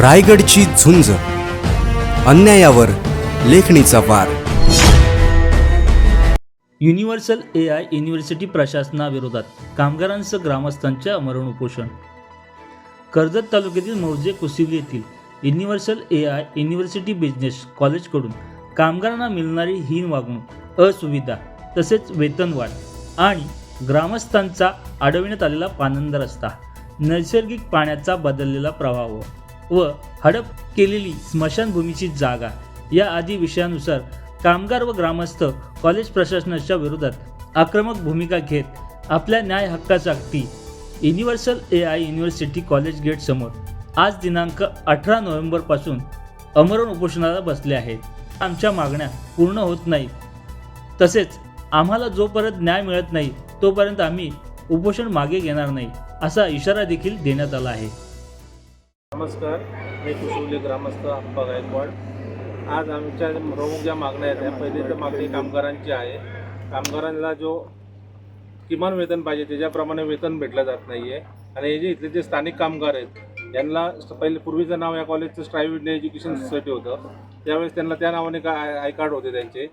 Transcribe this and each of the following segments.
रायगडची झुंज. अन्यायावर लेखणीचा वार. युनिव्हर्सल ए आय युनिव्हर्सिटी प्रशासनाविरोधात कामगारांसह ग्रामस्थांचे अमरण उपोषण. कर्जत तालुक्यातील मौजे कुसिवली येथील universal A I university business कॉलेजकडून कामगारांना मिळणारी हीन वागणूक असुविधा तसेच वेतनवाढ आणि ग्रामस्थांचा अडविण्यात आलेला पानंद रस्ता नैसर्गिक पाण्याचा बदललेला प्रवाह. व हडप केलेली स्मशानभूमीची जागा. या आदी विषयानुसार कामगार व ग्रामस्थ कॉलेज प्रशासनाच्या विरोधात आक्रमक भूमिका घेत आपल्या न्याय हक्कासाठी universal A I university college gate समोर आज दिनांक अठरा नोव्हेंबरपासून अमरण उपोषणाला बसले आहेत. आमच्या मागण्या पूर्ण होत नाही तसेच आम्हाला जोपर्यंत न्याय मिळत नाही तोपर्यंत आम्ही उपोषण मागे घेणार नाही असा इशारा देखील देण्यात आला आहे. नमस्कार मी कुशुवली ग्रामस्थ अप्पा गायकवाड. आज आमच्या प्रमुख ज्या मागण्या आहेत त्या पहिली तर मागणी कामगारांची आहे. कामगारांना जो किमान वेतन पाहिजे त्याच्याप्रमाणे वेतन भेटलं जात नाही आहे आणि हे जे इथले जे स्थानिक कामगार आहेत यांना पहिले पूर्वीचं नाव या कॉलेजचं स्ट्राईव्ह एज्युकेशन सोसायटी होतं. त्यावेळेस त्यांना त्या नावाने का आय आय कार्ड होते त्यांचे.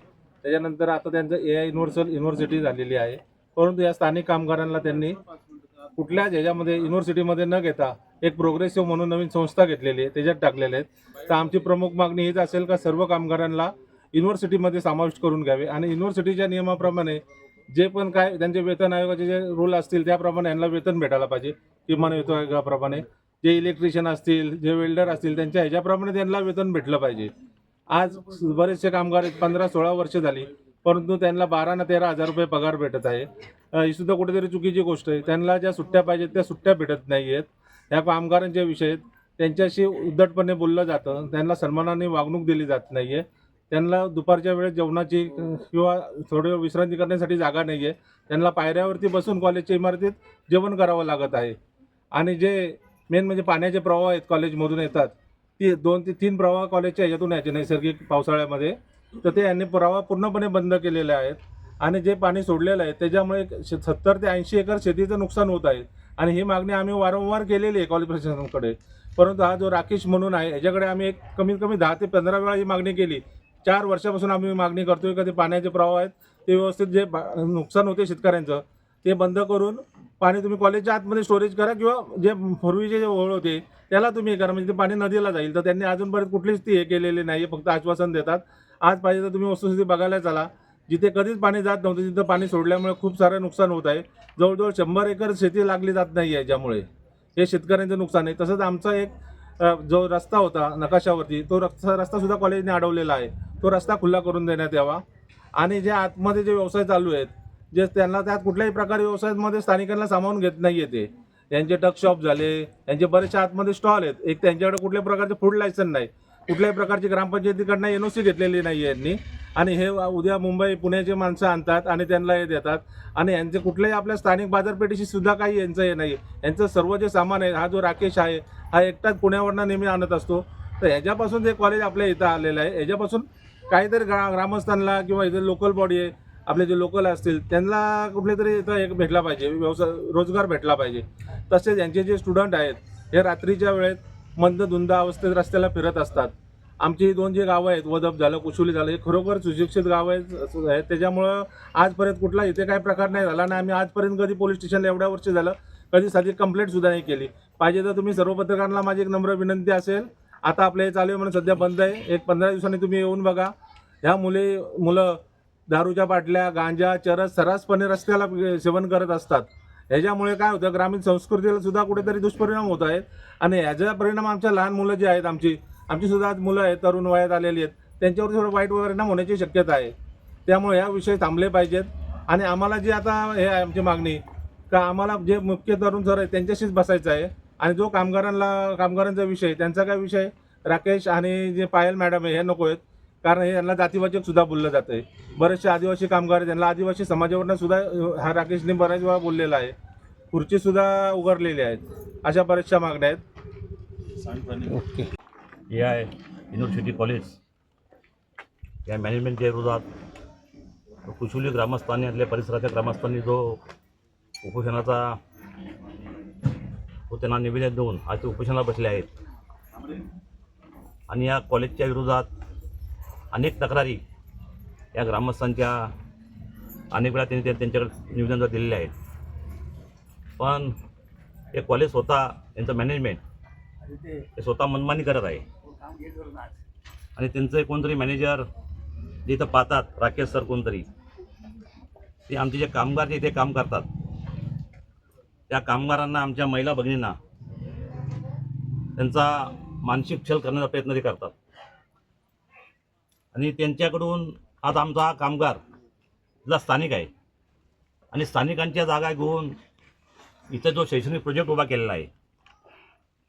त्याच्यानंतर आता त्यांचं ए आय युनिव्हर्सल युनिव्हर्सिटी झालेली आहे. परंतु या स्थानिक कामगारांना त्यांनी कुठल्याच ह्याच्यामध्ये युनिव्हर्सिटीमध्ये न घेता एक प्रोग्रेसिव्ह म्हणून नवीन संस्था घेतलेली आहे त्याच्यात टाकलेले आहेत. तर आमची प्रमुख मागणी हीच असेल का सर्व कामगारांना युनिव्हर्सिटीमध्ये समाविष्ट करून घ्यावे? आणि युनिव्हर्सिटीच्या नियमाप्रमाणे जे पण काय त्यांचे वेतन आयोगाचे जे रूल असतील त्याप्रमाणे यांना वेतन भेटायला पाहिजे. किमान वेतन आयोगाप्रमाणे जे इलेक्ट्रिशियन असतील जे वेल्डर असतील त्यांच्या ह्याच्याप्रमाणे त्यांना वेतन भेटलं पाहिजे. आज बरेचसे कामगार पंधरा सोळा वर्ष झाली. परंतु त्यांना बारा ना तेरा हजार रुपये पगार भेटत आहे. ही सुद्धा कुठेतरी चुकीची गोष्ट आहे. त्यांना ज्या सुट्ट्या पाहिजेत त्या सुट्ट्या भेटत नाही आहेत ह्या कामगारांच्या विषयात त्यांच्याशी उद्धटपणे बोललं जातं. त्यांना सन्मानाने वागणूक दिली जात नाही आहे त्यांना दुपारच्या वेळेस जेवणाची किंवा थोडे विश्रांती करण्यासाठी जागा नाही आहे त्यांना पायऱ्यावरती बसून कॉलेजच्या इमारतीत जेवण करावं लागत आहे. आणि जे मेन म्हणजे पाण्याचे प्रवाह आहेत कॉलेजमधून येतात ती दोन ते तीन प्रवाह कॉलेजच्या ह्याच्यातून यायचे नैसर्गिक पावसाळ्यामध्ये. तर ते यांनी पुरावा पूर्णपणे बंद केलेले आहेत. आणि जे पाणी सोडलेलं आहे त्याच्यामुळे सत्तर ते ऐंशी एकर शेतीचं नुकसान होत आहे. आणि ही मागणी आम्ही वारंवार केलेली आहे कॉलेज प्रशासनाकडे. परंतु हा जो राकेश म्हणून आहे याच्याकडे आम्ही एक कमीत कमी दहा ते पंधरा वेळा ही मागणी केली. चार वर्षापासून आम्ही मागणी करतोय का ते पाण्याचे प्रवाह आहेत ते व्यवस्थित जे नुकसान होते शेतकऱ्यांचं ते बंद करून पाणी तुम्ही कॉलेजच्या आतमध्ये स्टोरेज करा किंवा जे पूर्वीचे जे ओळ होते त्याला तुम्ही हे करा. म्हणजे ते पाणी नदीला जाईल. तर त्यांनी अजूनपर्यंत कुठलीच ती हे केलेली नाही फक्त आश्वासन देतात. आज पाहिजे तर तुम्ही वस्तुस्थिती बघायला चला. जिथे कधीच पाणी जात नव्हतं तिथं पाणी सोडल्यामुळे खूप सारं नुकसान होत आहे. जवळजवळ शंभर एकर शेती लागली जात नाही आहे ज्यामुळे हे शेतकऱ्यांचं नुकसान आहे. तसंच आमचा एक जो रस्ता होता नकाशावरती तो रस्ता रस्तासुद्धा कॉलेजने अडवलेला आहे. तो रस्ता खुला करून देण्यात यावा. आणि जे आतमध्ये जे व्यवसाय चालू आहेत जे त्यांना त्यात कुठल्याही प्रकारे व्यवसायामध्ये स्थानिकांना सामावून घेत नाही येते यांचे टक शॉप झाले यांचे बरेचसे आतमध्ये स्टॉल आहेत. एक त्यांच्याकडे कुठल्या प्रकारचे फूड लायसन नाही. कुठल्याही प्रकारची ग्रामपंचायतीकडनं एन ओ सी घेतलेली नाही यांनी. आणि हे उद्या मुंबई पुण्याचे माणसं आणतात आणि त्यांना हे देतात. आणि यांचे कुठल्याही आपल्या स्थानिक बाजारपेठेशी सुद्धा काही यांचं हे नाही यांचं सर्व जे सामान आहे हा जो राकेश आहे हा एकटाच पुण्यावरनं नेहमी आणत असतो. तर ह्याच्यापासून जे कॉलेज आपल्या इथं आलेलं आहे. ह्याच्यापासून काहीतरी ग्रा ग्रामस्थांना किंवा इथे लोकल बॉडी आहे आपले जे लोकल असतील त्यांना कुठले तरी इथं एक भेटला पाहिजे. व्यवसाय रोजगार भेटला पाहिजे. तसेच यांचे जे स्टुडंट आहेत हे रात्रीच्या वेळेत मंदधुंद अवस्थेत रस्त्याला फिरत असतात. आमची ही दोन जे गावं आहेत वदप झालं कुशुली झालं हे खरोखर सुशिक्षित गावं आहेत आहेत त्याच्यामुळं आजपर्यंत कुठला इथे काही प्रकार नाही झाला आणि आम्ही आजपर्यंत कधी पोलीस स्टेशनला एवढ्या वर्ष झालं कधी साधी कंप्लेंटसुद्धा नाही केली. पाहिजे तर तुम्ही सर्व पत्रकारांना माझी एक नम्र विनंती असेल आता आपलं हे चालू आहे म्हणून सध्या बंद आहे. एक पंधरा दिवसांनी तुम्ही येऊन बघा. ह्या मुले मुलं दारूच्या बाटल्या गांजा चरस सर्रासपणे रस्त्याला सेवन करत असतात. ह्याच्यामुळे काय होतं ग्रामीण संस्कृतीला सुद्धा कुठेतरी दुष्परिणाम होत आहेत. आणि ह्याचा परिणाम आमच्या लहान मुलं जी आहेत आमची आमची सुद्धा आज मुलं आहेत तरुण वयात आलेली आहेत त्यांच्यावर थोडं वाईट परिणाम होण्याची शक्यता आहे. त्यामुळे ह्या विषय थांबले पाहिजेत. आणि आम्हाला जी आता हे आहे आमची मागणी का आम्हाला जे मुख्य तरुण सर आहेत त्यांच्याशीच बसायचं आहे. आणि जो कामगारांना कामगारांचा विषय त्यांचा काय विषय राकेश आणि जे पायल मॅडम आहे हे नको आहेत. कारण हे यांना जातीवाचक सुद्धा बोललं जातं आहे बरेचसे आदिवासी कामगार आहेत त्यांना आदिवासी समाजावरनं सुद्धा हा राकेशने बऱ्याच वेळा बोललेला आहे. खुर्चीसुद्धा उगारलेली आहेत अशा बऱ्याचशा मागण्या आहेत. Okay. A I university college या मॅनेजमेंटच्या विरोधात कुशुली ग्रामस्थांनी आपल्या परिसराच्या ग्रामस्थांनी जो उपोषणाचा तो त्यांना निवेदन देऊन आज ते उपोषणाला बसले आहेत. आणि या कॉलेजच्या विरोधात अनेक तक्रारी या ग्रामस्थांच्या अनेक वेळा त्यांनी त्यांच्याकडे निवेदन दिलेले आहेत. पण हे कॉलेज स्वतः त्यांचं मॅनेजमेंट ते स्वतः मनमानी करत आहे. आणि त्यांचं कोणतरी मॅनेजर जे इथं पाहतात राकेश सर कोणतरी ते आमचे जे कामगार जे इथे काम करतात त्या कामगारांना आमच्या महिला भगिनींना त्यांचा मानसिक छल करण्याचा प्रयत्न ते करतात. आणि त्यांच्याकडून आज आमचा हा कामगार इथला स्थानिक आहे. आणि स्थानिकांच्या जागा घेऊन इथं जो शैक्षणिक प्रोजेक्ट उभा केलेला आहे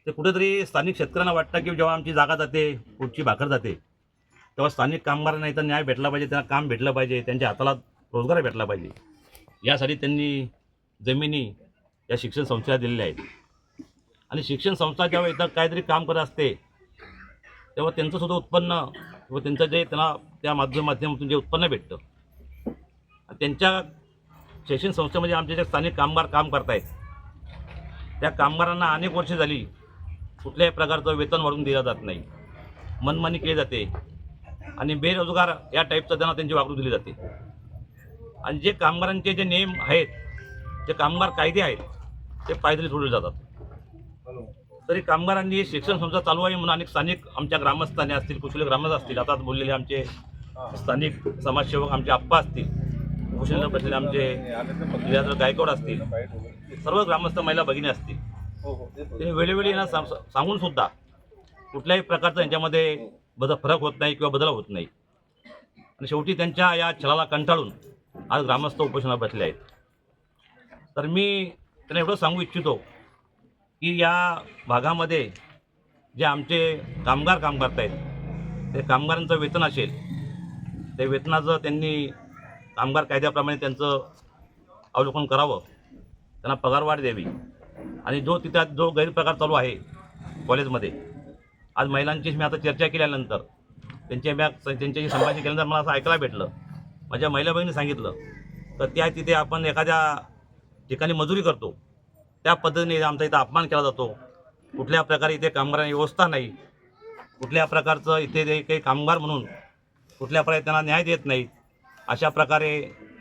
ते कुठेतरी स्थानिक शेतकऱ्यांना वाटतं की जेव्हा आमची जागा जाते पुढची भाकर जाते तेव्हा स्थानिक कामगारांना इथं न्याय भेटला पाहिजे त्यांना काम भेटलं पाहिजे त्यांच्या हाताला रोजगार भेटला पाहिजे. यासाठी त्यांनी जमिनी या शिक्षण संस्थेला दिलेल्या आहेत. आणि शिक्षण संस्था जेव्हा इथं काहीतरी काम करत असते तेव्हा त्यांचंसुद्धा उत्पन्न किंवा त्यांचं जे त्यांना त्या माध्यम माध्यमातून जे उत्पन्न भेटतं. त्यांच्या शैक्षणिक संस्थेमध्ये आमचे जे स्थानिक कामगार काम करतायत त्या कामगारांना अनेक वर्षे झाली कुठल्याही प्रकारचं वेतन वाढवून दिलं जात नाही. मनमानी केली जाते आणि बेरोजगार या टाईपचं त्यांना त्यांची वागणूक दिली जाते. आणि जे कामगारांचे जे नियम आहेत जे कामगार कायदे आहेत ते पायदळी सोडले जातात. तरी कामगारांनी शिक्षण संस्था चालू आहे म्हणून अनेक स्थानिक आमच्या ग्रामस्थाने असतील कुशल ग्रामस्थ असतील आता बोललेले आमचे स्थानिक समाजसेवक आमचे आप्पा असतील कुशल बसलेले आमचे लीलाधर गायकवाड असतील सर्व ग्रामस्थ महिला भगिनी असतील. ते वेळोवेळी यांना सांग सांगून सुद्धा कुठल्याही प्रकारचा यांच्यामध्ये बदल फरक होत नाही किंवा बदल होत नाही. आणि शेवटी त्यांच्या या छलाला कंटाळून आज ग्रामस्थ उपोषणात बसले आहेत. तर मी त्यांना एवढं सांगू इच्छितो की या भागामध्ये जे आमचे कामगार काम आहेत ते कामगारांचं वेतन असेल ते वेतनाचं त्यांनी कामगार कायद्याप्रमाणे त्यांचं अवलोकन करावं त्यांना पगारवाढ द्यावी. आणि जो तिथं जो गैरप्रकार चालू आहे कॉलेजमध्ये आज महिलांची मी आता चर्चा केल्यानंतर त्यांच्या मॅ त्यांच्याशी संभाषण केल्यानंतर मला असं ऐकायला भेटलं माझ्या महिला बहिणी सांगितलं तर त्या तिथे आपण एखाद्या ठिकाणी मजुरी करतो. त्या पद्धतीने आमचा इथं अपमान केला जातो. कुठल्या प्रकारे इथे कामगारांची व्यवस्था नाही. कुठल्या प्रकारचं इथे ते काही कामगार म्हणून कुठल्या प्रकारे त्यांना न्याय देत नाही. अशा प्रकारे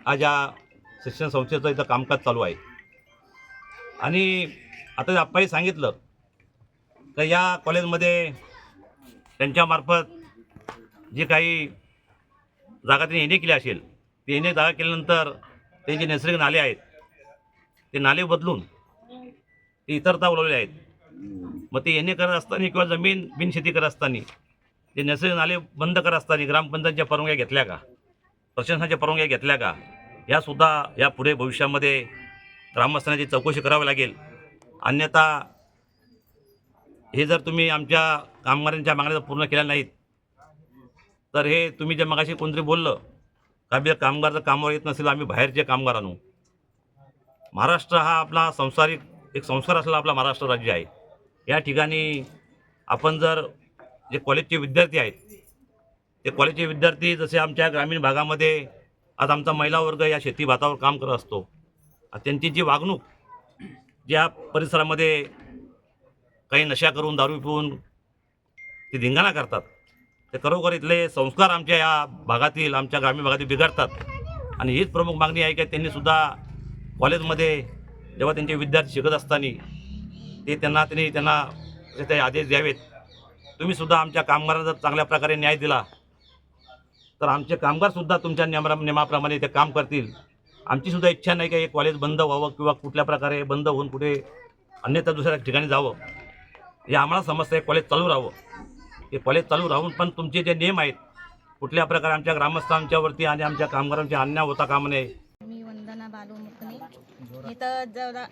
आज या शिक्षण संस्थेचं इथं कामकाज चालू आहे. आणि आता आप्पाही सांगितलं तर या कॉलेजमध्ये त्यांच्यामार्फत जे काही जागा त्यांनी येणे केली असेल ते येणे जागा केल्यानंतर ते जे नैसर्गिक नाले आहेत ते नाले बदलून ते इतरता उलवले आहेत. मग ते येणे करत असताना किंवा जमीन बिनशेती करत असताना ते नैसर्गिक नाले बंद करत असताना ग्रामपंचायतच्या परवानग्या घेतल्या का? प्रशासनाच्या परवानग्या घेतल्या का? यासुद्धा या पुढे भविष्यामध्ये ग्रामस्थांची चौकशी करावी लागेल. अन्यथा हे जर तुम्ही आमच्या कामगारांच्या मागण्या जर पूर्ण केल्या नाहीत तर हे तुम्ही जे मगाशी कोणतरी बोललं का बी कामगार जर कामावर येत नसेल आम्ही बाहेरचे कामगार आणू? महाराष्ट्र हा आपला संसारिक एक संस्कार असलेला आपला महाराष्ट्र राज्य आहे. या ठिकाणी आपण जर जे कॉलेजचे विद्यार्थी आहेत ते कॉलेजचे विद्यार्थी जसे आमच्या ग्रामीण भागामध्ये आज आमचा महिला वर्ग या शेती भातावर काम करत असतो त्यांची जी वागणूक ज्या परिसरामध्ये काही नशा करून दारू पिऊन ते धिंगाणा करतात ते खरोखर इथले संस्कार आमच्या या भागातील आमच्या ग्रामीण भागातील बिघडतात. आणि हीच प्रमुख मागणी आहे की त्यांनीसुद्धा कॉलेजमध्ये जेव्हा त्यांचे विद्यार्थी शिकत असताना ते त्यांना त्यांनी त्यांना असे ते आदेश द्यावेत. तुम्ही सुद्धा आमच्या कामगारांना जर चांगल्या प्रकारे न्याय दिला तर आमचे कामगारसुद्धा तुमच्या नियमा नियमाप्रमाणे ते काम करतील. आमचीसुद्धा इच्छा नाही की हे कॉलेज बंद व्हावं किंवा कुठल्या प्रकारे बंद होऊन कुठे अन्यथा दुसऱ्या ठिकाणी जावं. हे आम्हाला समजतं हे कॉलेज चालू राहावं. हे कॉलेज चालू राहून पण तुमचे जे नियम आहेत कुठल्या प्रकारे आमच्या ग्रामस्थांच्यावरती आणि आमच्या कामगारांच्या अन्याय होता कामा नये इथं चौदा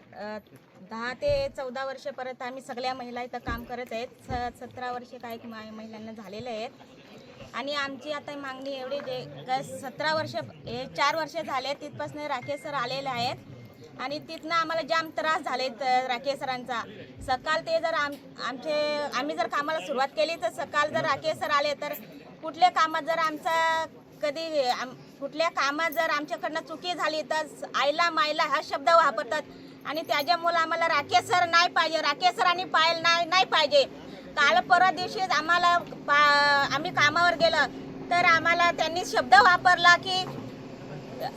दहा ते चौदा वर्षपर्यंत आम्ही सगळ्या महिला इथं काम करत आहेत. स सतरा वर्षे काही मा- महिलांना झालेले आहेत. आणि आमची आता मागणी एवढी जे काय सतरा वर्ष हे चार वर्ष झाले तिथपासून राकेश सर आलेले आहेत. आणि तिथनं आम्हाला जाम त्रास झाले राकेश सरांचा. सकाळ ते जर आम आमचे आम्ही जर कामाला सुरुवात केली तर सकाळ जर राकेश सर आले तर कुठल्या कामात जर आमचा कधी आम- कुठल्या कामात जर आमच्याकडनं चुकी झाली तर आईला मायला हा शब्द वापरतात. आणि त्याच्यामुळं आम्हाला राकेश सर नाही पाहिजे. राकेश सर आणि पायल नाही नाही पाहिजे. काल परवा दिवशीच आम्हाला पा- आम्ही कामावर गेलो तर आम्हाला त्यांनी शब्द वापरला की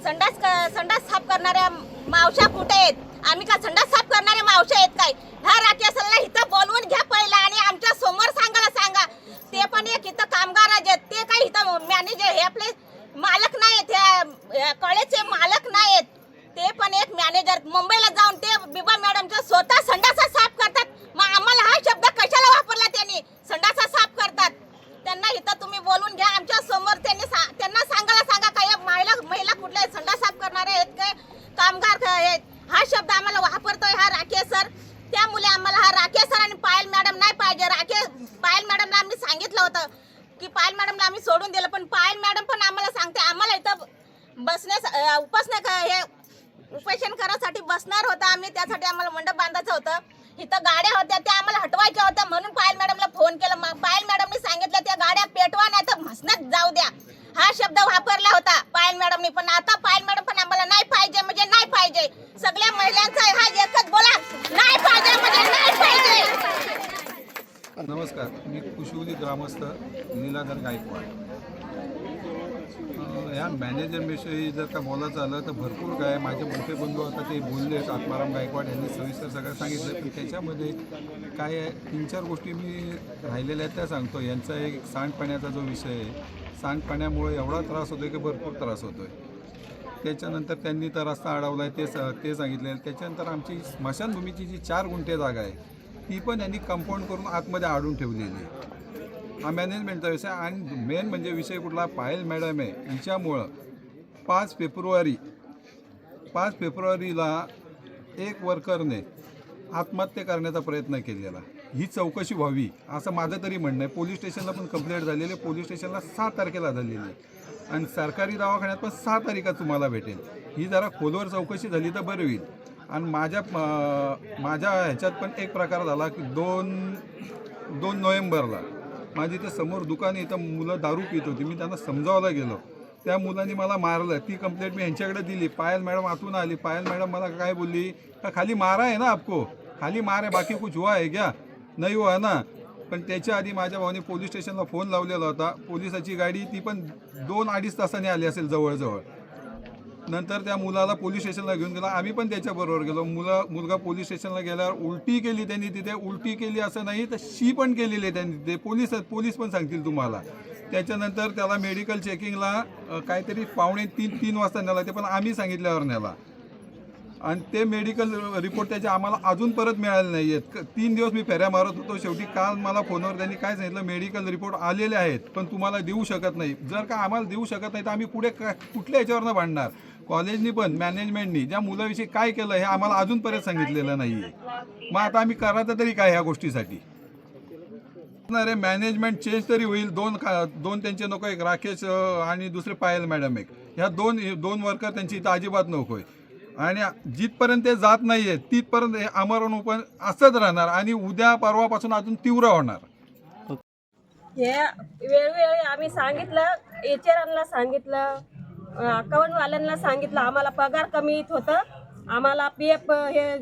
संडास क- संडास साफ करणाऱ्या मावशा कुठे आहेत? आम्ही का संडास साफ करणाऱ्या मावशा आहेत काय? हा राकेशला इथं बोलवून घ्या पहिला आणि आमच्यासमोर सांगायला सांगा. ते पण एक इथं कामगार आहेत. ते काय इथं मॅनेजर हे आपले मालक नाही ह्या कॉलेजचे मालक नाहीत. ते पण एक मॅनेजर मुंबईला जाऊन ते बिबा मॅडमच्या स्वतः संडासा साफ करतात. मग आम्हाला हा शब्द कशाला वापरला त्यांनी? संडासा साफ करतात. त्यांना इथं तुम्ही बोलून घ्या. आमच्यासमोर त्यांनी सा- त्यांना सांगायला सांगा काय महिला महिला कुठल्या आहेत? संडास साफ करणारे आहेत काय? कामगार आहेत? हा शब्द आम्हाला वापरतोय हा राकेश सर. त्यामुळे आम्हाला हा राकेश सर आणि पायल मॅडम नाही पाहिजे. राकेश पायल मॅडमला आम्ही सांगितलं होतं. की पायल मॅडमला आम्ही सोडून दिलं पण पायल मॅडम पण आम्हाला सांगते आम्हाला इथं बसण्यास उपासना का हे उपेशन करायसाठी बसणार होता आम्ही त्यासाठी आम्हाला मंडप बांधायचं होतं. इथं गाड्या होत्या त्या आम्हाला हटवायच्या मॅनेजरविषयी जर का बोलायचं झालं तर भरपूर काय माझे मोठे बंधू आता ते बोलले आत्माराम गायकवाड यांनी सविस्तर सगळं सांगितलं पण त्याच्यामध्ये काय आहे तीन चार गोष्टी मी राहिलेल्या आहेत त्या सांगतो. यांचा एक सांडपाण्याचा जो विषय आहे सांडपाण्यामुळे एवढा त्रास होतो की भरपूर त्रास होतो आहे त्याच्यानंतर त्यांनी तर रस्ता अडवला आहे ते स ते सांगितले. त्याच्यानंतर आमची स्मशानभूमीची जी चार गुंठे जागा आहे ती पण यांनी कंपाऊंड करून आतमध्ये आडून ठेवलेली आहे. हा मॅनेजमेंटचा विषय आणि मेन म्हणजे विषय कुठला? पायल मॅडम आहे. हिच्यामुळं पाच फेब्रुवारी पाच फेब्रुवारीला एक वर्करने आत्महत्या करण्याचा प्रयत्न केलेला. ही चौकशी व्हावी असं माझं तरी म्हणणं आहे. पोलीस स्टेशनला पण कंप्लेंट झालेली आहे. पोलीस स्टेशनला सहा तारखेला झालेली आहे. आणि सरकारी दवाखान्यात पण सहा तारीखा तुम्हाला भेटेल. ही जरा खोलवर चौकशी झाली तर बरं होईल. आणि माझ्या माझ्या ह्याच्यात पण एक प्रकार झाला की दोन दोन नोव्हेंबरला माझी इथं समोर दुकान आहे, इथं मुलं दारू पित होती. मी त्यांना समजावायला गेलो. त्या मुलांनी मला मारलं. ती कंप्लेंट मी यांच्याकडे दिली. पायल मॅडम आतून आली. पायल मॅडम मला काय बोलली? का खाली मारा आहे ना आपको. खाली मार आहे. बाकी कुछ हुआ है क्या? नाही हुआ ना. पण त्याच्या आधी माझ्या भावाने पोलीस स्टेशनला फोन लावलेला होता. पोलिसाची गाडी ती पण दोन अडीच तासाने आली असेल जवळजवळ. नंतर त्या मुलाला पोलीस स्टेशनला घेऊन गेला. आम्ही पण त्याच्याबरोबर गेलो. मुलं मुलगा पोलीस स्टेशनला गेल्यावर उलटी केली त्यांनी तिथे. उलटी केली असं नाही तर शी पण केलेली आहे त्यांनी तिथे. पोलीस पोलीस पण सांगतील तुम्हाला. त्याच्यानंतर त्याला मेडिकल चेकिंगला काहीतरी पावणे तीन तीन वाजता नेला ते पण आम्ही सांगितल्यावर नेला. आणि ते मेडिकल रिपोर्ट त्याचे आम्हाला अजून परत मिळाले नाही आहेत. तीन दिवस मी फेऱ्या मारत होतो. शेवटी काल मला फोनवर त्यांनी काय सांगितलं मेडिकल रिपोर्ट आलेले आहेत पण तुम्हाला देऊ शकत नाही. जर का आम्हाला देऊ शकत नाही तर आम्ही पुढे का कुठल्या याच्यावरनं भांडणार? कॉलेजनी पण मॅनेजमेंटनी ज्या मुलाविषयी काय केलं हे आम्हाला अजूनपर्यंत सांगितलेलं नाही आहे मग आता आम्ही करायचं तरी काय ह्या गोष्टीसाठी? अरे मॅनेजमेंट चेंज तरी होईल. दोन का दोन त्यांचे नको एक राकेश आणि दुसरे पायल मॅडम एक. ह्या दोन दोन वर्कर त्यांची इथं अजिबात नको आहे. आणि जिथपर्यंत ते जात नाही आहे तिथपर्यंत हे आमरण उपोषण असंच राहणार आणि उद्या परवापासून अजून तीव्र होणार. हे वेळोवेळी आम्ही सांगितलं एचआरांना सांगितलं अकाउंटवाल्यांना सांगितलं आम्हाला पगार कमी येत होतं. आम्हाला पी एफ हे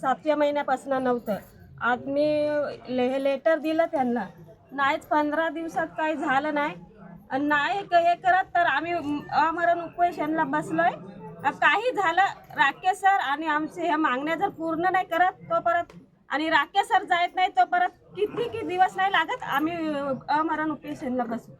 सातव्या महिन्यापासून नव्हतं. आज मी ले हे लेटर दिलं त्यांना. नाहीच पंधरा दिवसात काही झालं नाही. नाही क- हे करत तर आम्ही अमरण उपोषणला बसलोय. काही झालं राकेश सर आणि आमचे ह्या मागण्या जर पूर्ण नाही करत तो परत आणि राकेश सर जायत नाही तो परत किती किती दिवस नाही लागत आम्ही अमरण उपोषणला बसू.